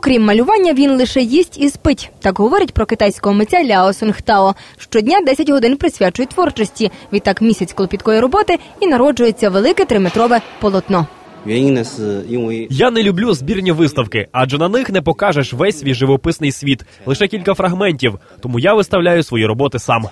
Окрім малювання, він лише їсть і спить. Так говорить про китайського митця Ляо Сунгтао. Щодня 10 годин присвячує творчості. Відтак місяць клопіткої роботи і народжується велике триметрове полотно. Я не люблю збірні виставки, адже на них не покажеш весь свій живописний світ, лише кілька фрагментів. Тому я виставляю свої роботи сам.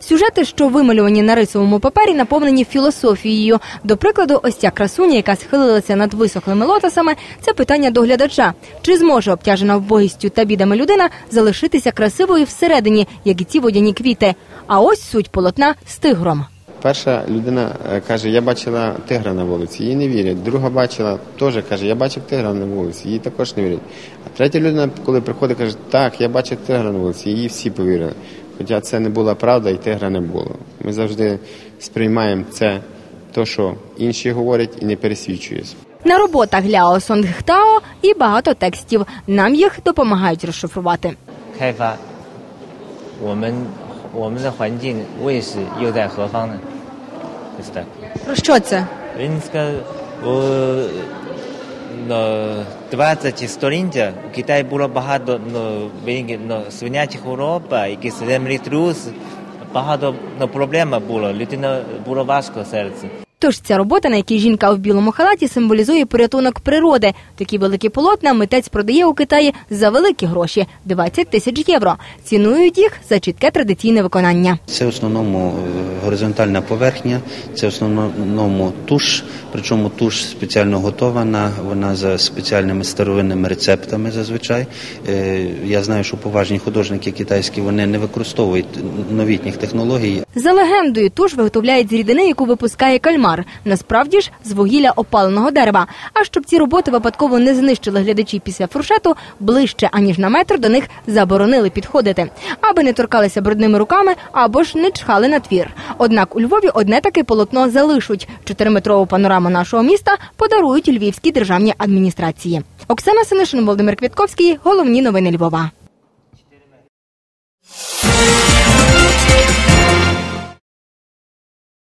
Сюжети, що вималювані на рисовому папері, наповнені філософією. До прикладу, ось ця красуня, яка схилилася над висохлими лотосами, це питання до глядача: чи зможе обтяжена вбогістю та бідами людина залишитися красивою всередині, як і ці водяні квіти? А ось суть полотна з тигром. Перша людина е, каже, я бачила тигра на вулиці, їй не вірять. Друга бачила, теж каже, я бачив тигра на вулиці, їй також не вірять. А третя людина, коли приходить, каже, так, я бачив тигра на вулиці, їй всі повірили. Хоча це не була правда і тигра не було. Ми завжди сприймаємо це, то, що інші говорять, і не пересвідчуємося. На роботах Ляо Сонгхтао і багато текстів. Нам їх допомагають розшифрувати. Про що це? Він сказав, ну, 20 століття у Китаї було багато ну, ну, свиняча хвороба, якісь землетрус, багато ну, проблем було, людина було важко серце. Тож ця робота, на якій жінка в білому халаті, символізує порятунок природи. Такі великі полотна митець продає у Китаї за великі гроші 20 тисяч євро. Цінують їх за чітке традиційне виконання. Це в основному е, горизонтальна поверхня, це в основному туш, причому туш спеціально готована, вона за спеціальними старовинними рецептами зазвичай. Е, Я знаю, що поважні художники китайські вони не використовують новітніх технологій, За легендою, туш виготовляють з рідини, яку випускає кальмар. Насправді ж з вугілля опаленого дерева. А щоб ці роботи випадково не знищили глядачі після фуршету, ближче аніж на метр до них заборонили підходити, аби не торкалися брудними руками або ж не чхали на твір. Однак у Львові одне таке полотно залишуть. Чотириметрову панораму нашого міста подарують львівській державній адміністрації. Оксана Синишин, Володимир Квітковський. Головні новини Львова.